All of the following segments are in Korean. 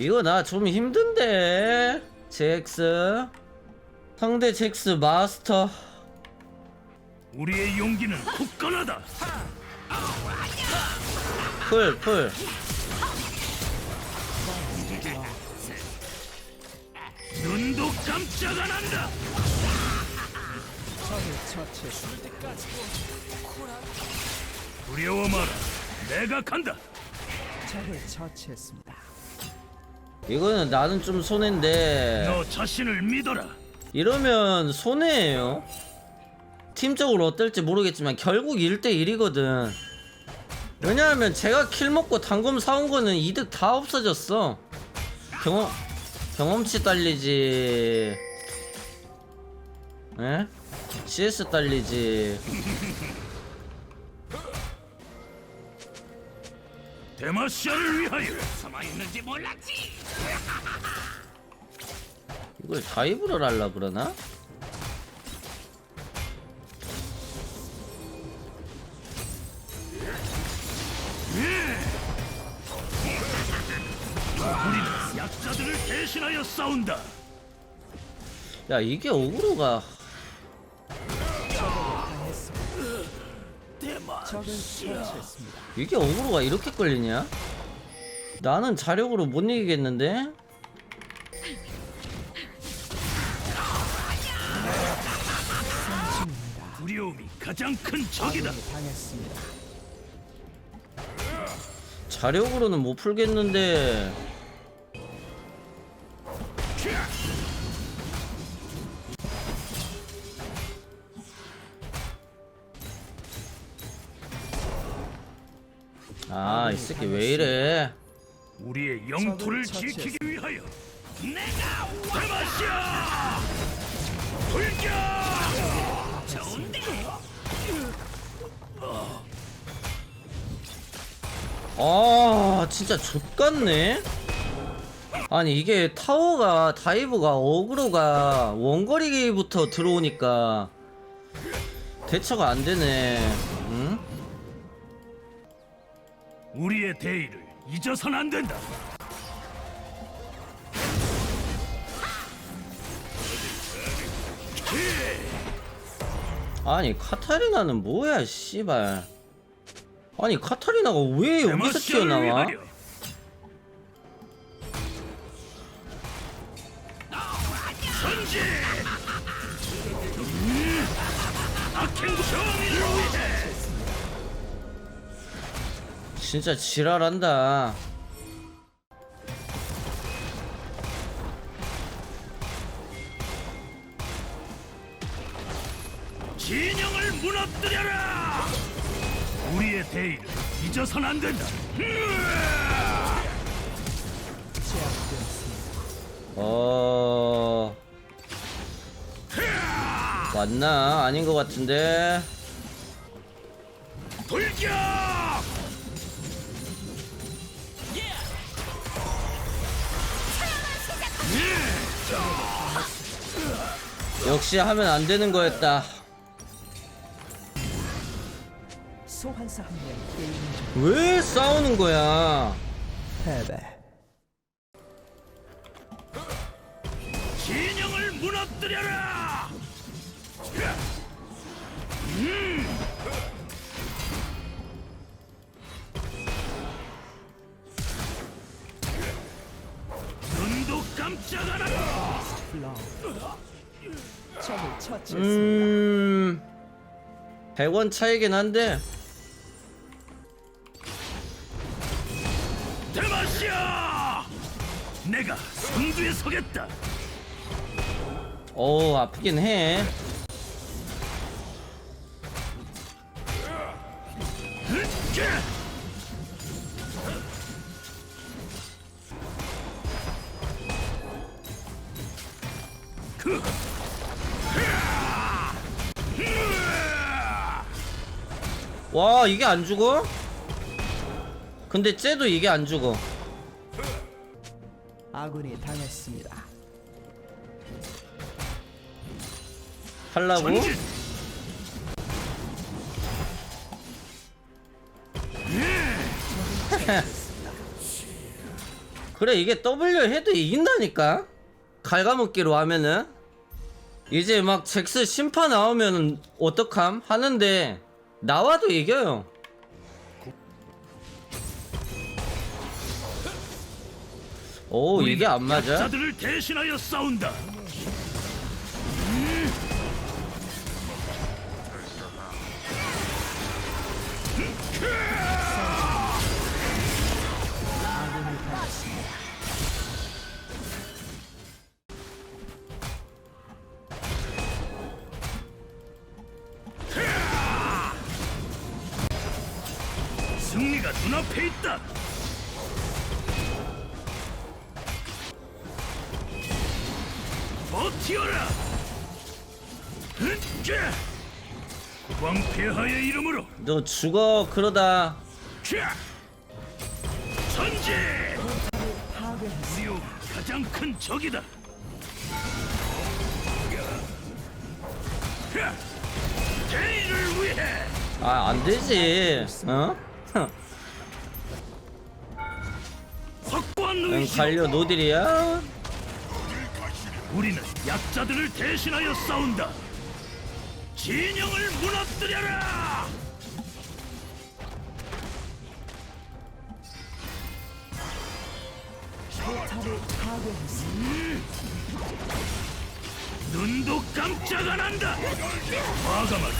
이거 나 좀 힘든데 잭스 상대 잭스 마스터 우리의 용기는 굳건하다. 풀풀 눈도 깜짝 안 한다. 두려워 마라. 내가 간다. 적을 처치했습니다. 이거는 나는 좀 손해인데 너 자신을 믿어라. 이러면 손해예요 팀적으로 어떨지 모르겠지만 결국 1대1이거든 왜냐하면 제가 킬 먹고 당금 사온 거는 이득 다 없어졌어 경험 경험치 딸리지 에? CS 딸리지 데마시아를 위하여. 숨어 있는지 몰랐지. 이걸 다이브를 하려 그러나? 우리는 약자들을 대신하여 싸운다. 야 이게 어그로가 적을 처치했습니다. 이게 어그로가 이렇게 걸리냐? 나는 자력으로 못 이기겠는데? 두려움이 가장 큰 적이다. 자력으로는 못 풀겠는데 아 이 새끼 왜 이래 우리의 영토를 지키기 위하여 내가 데마시아 불격. 좋은데. 아 진짜 족같네 아니 이게 타워가 다이브가 어그로가 원거리부터 들어오니까 대처가 안 되네 응? 우리의 대의를 잊어선 안 된다. 아니 카타리나는 뭐야 씨발 아니 카타리나가 왜 여기서 데마시아를 튀어나와 위하여. 음, 악행 정의를 위해. 진짜 지랄한다 진영을 무너뜨려라! 우리의 대의를 잊어선 안 된다. 어... 맞나? 아닌 것 같은데 돌격! 역시 하면 안 되는 거였다 소환사 한 명 게임 왜 싸우는 거야 패배. 진영을 무너뜨려라! 눈도 깜짝 안 하고 플라워. 적을 처치했습니다. 음... 100원 차이긴 한데 대마시아! 내가 선두에 서겠다. 어우 아프긴 해 으쌰! 와 이게 안 죽어? 근데 쟤도 이게 안 죽어 아군이 당했습니다. 하려고? 전진! 그래 이게 W 해도 이긴다니까 갉아먹기로 하면은 이제 막 잭스 심파 나오면 어떡함 하는데 나와도 이겨요 오 이게 안 맞아? 대신하여 싸운다. 있다. 버티어라. 으쌰! 왕폐하의 이름으로 너 죽어 그러다 자! 전진! 파괴했습니다. 우리 가장 큰 적이다. 야! 대의를 위해 아 안되지 어? 응. 갈려 노딜이야? 우리는 약자들을 대신하여 싸운다. 진영을 무너뜨려라. 눈도 깜짝 안 한다. 과감하게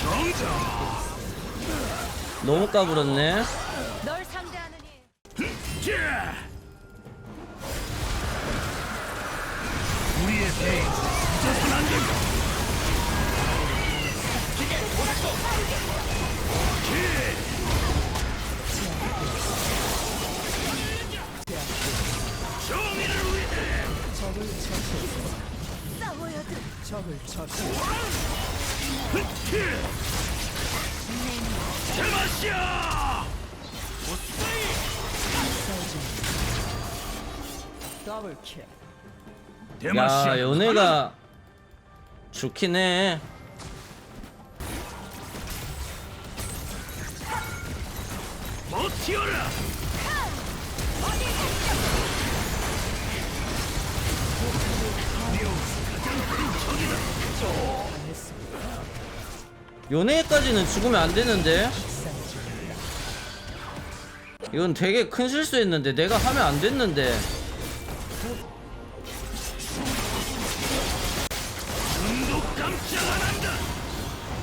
정정. 너무 까불었네 널 상대하느니 자! 더블킬. 야 연애가 좋긴 해 버티어라! 연애까지는 죽으면 안 되는데 이건 되게 큰 실수했는데 내가 하면 안 됐는데 눈도 깜짝 안 한다!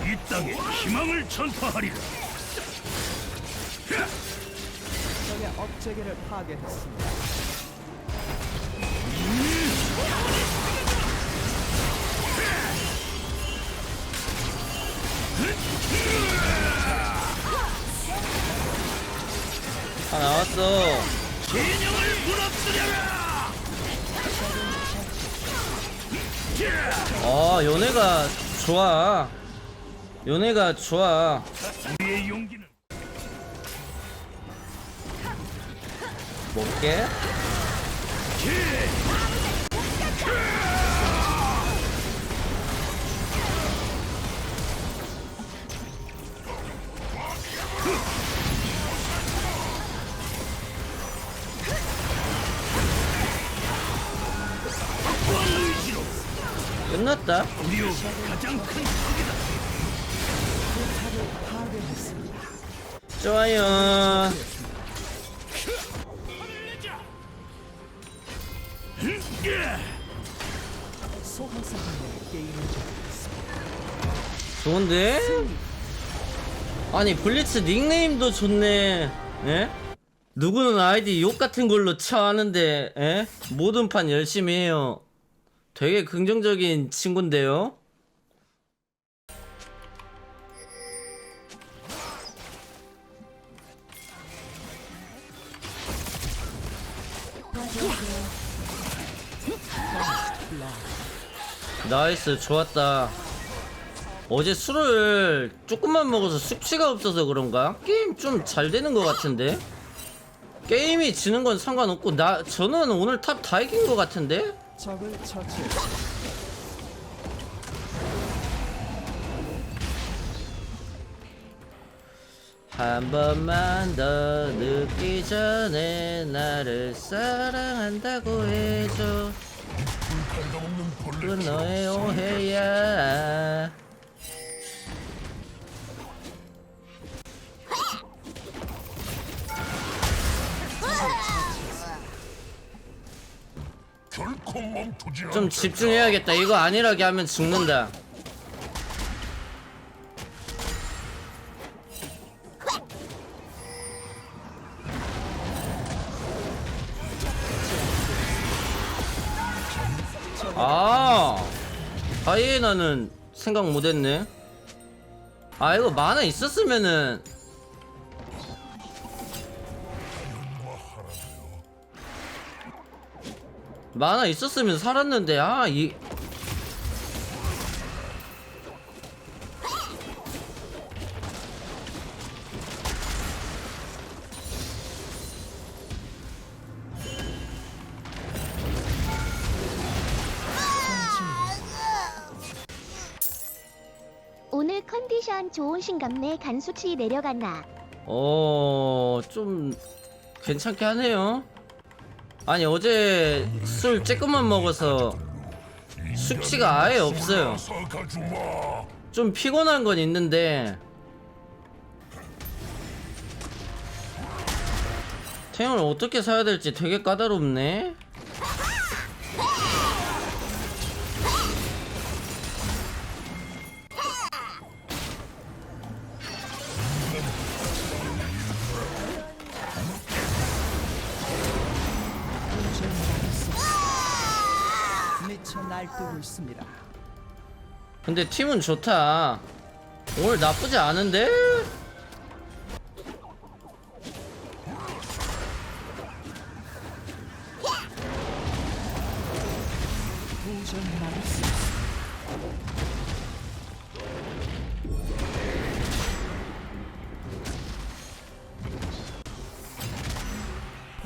이 땅에 희망을 전파하리라! 적의 업체계를 파괴했습니다. 다 나왔어. 진영을 무너뜨려라! 어 연애가 좋아. 연애가 좋아. 우리의 용기는 먹게 파괴했습니다. 좋아요. 좋은데? 아니 블리츠 닉네임도 좋네 예? 누구는 아이디 욕 같은 걸로 쳐하는데 예? 모든 판 열심히 해요 되게 긍정적인 친구인데요 나이스 좋았다 어제 술을 조금만 먹어서 숙취가 없어서 그런가? 게임 좀 잘 되는 것 같은데? 게임이 지는 건 상관없고 나 저는 오늘 탑 다 이긴 것 같은데? 적을 처치했습니다. 한 번만 더 늦기 전에 나를 사랑한다고 해줘 그건 너의 오해야 좀 집중해야겠다. 이거 안일하게 하면 죽는다. 아 하이에나는 생각 못했네. 아 이거 만화 있었으면은 만화 있었으면 살았는데 아 이. 오늘 컨디션 좋으신갑네. 간수치 내려갔나 어, 좀 괜찮게 하네요. 아니 어제 술 조금만 먹어서 숙취가 아예 없어요. 좀 피곤한 건 있는데 태형을 어떻게 사야 될지 되게 까다롭네. 날뛰고 있습니다. 근데 팀은 좋다. 오늘 나쁘지 않은데?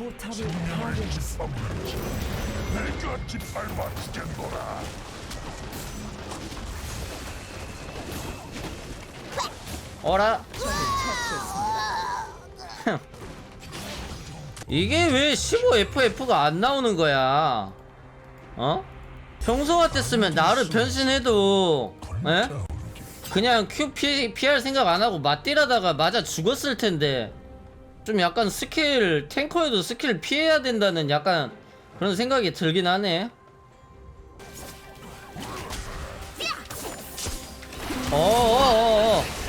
포탑을 파괴했습니다. 내가 짓밟아 주겠노라 어라? 이게 왜 15FF가 안 나오는 거야? 어? 평소 같았으면 나를 변신해도 에? 그냥 Q 피, 피할 생각 안 하고 맞디라다가 맞아 죽었을 텐데 좀 약간 스킬 탱커에도 스킬 피해야 된다는 약간 그런 생각이 들긴 하네. 어어어어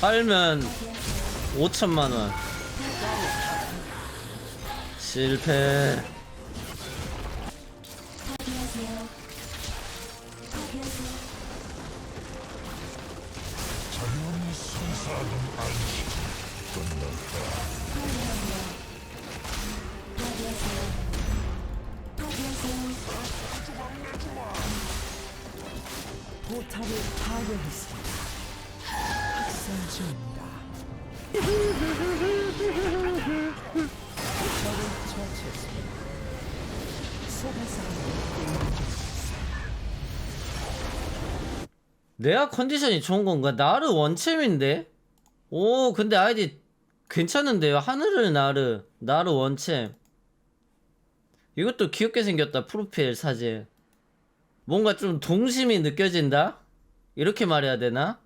살면 5천만 원. 실패. 포탑을 파괴했습니다. 학살 중입니다. 적을 처치했습니다. 내가 컨디션이 좋은 건가? 나르 원챔인데? 오, 근데 아이디 괜찮은데요? 하늘을 나르. 나르 원챔. 이것도 귀엽게 생겼다. 프로필 사진. 뭔가 좀 동심이 느껴진다? 이렇게 말해야 되나?